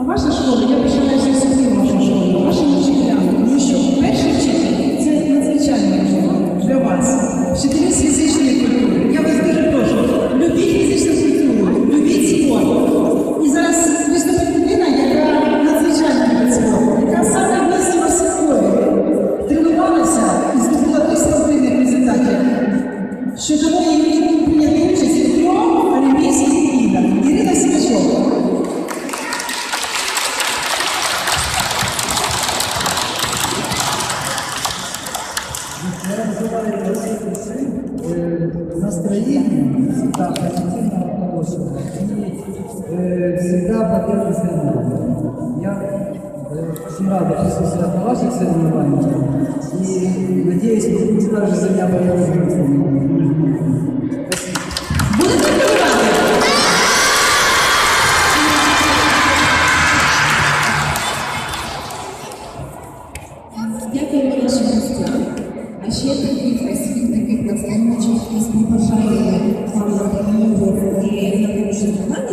А ваша школа, я пришла я называю это э, настроением всегда позитивного хорошего и э, всегда поддержки соревнований. Я э, очень рада присутствовать на ваших соревнованиях и надеюсь, вы будете также за меня болеть. Спасибо. Дякую нашим гостям. She had faith I speak the people's language of these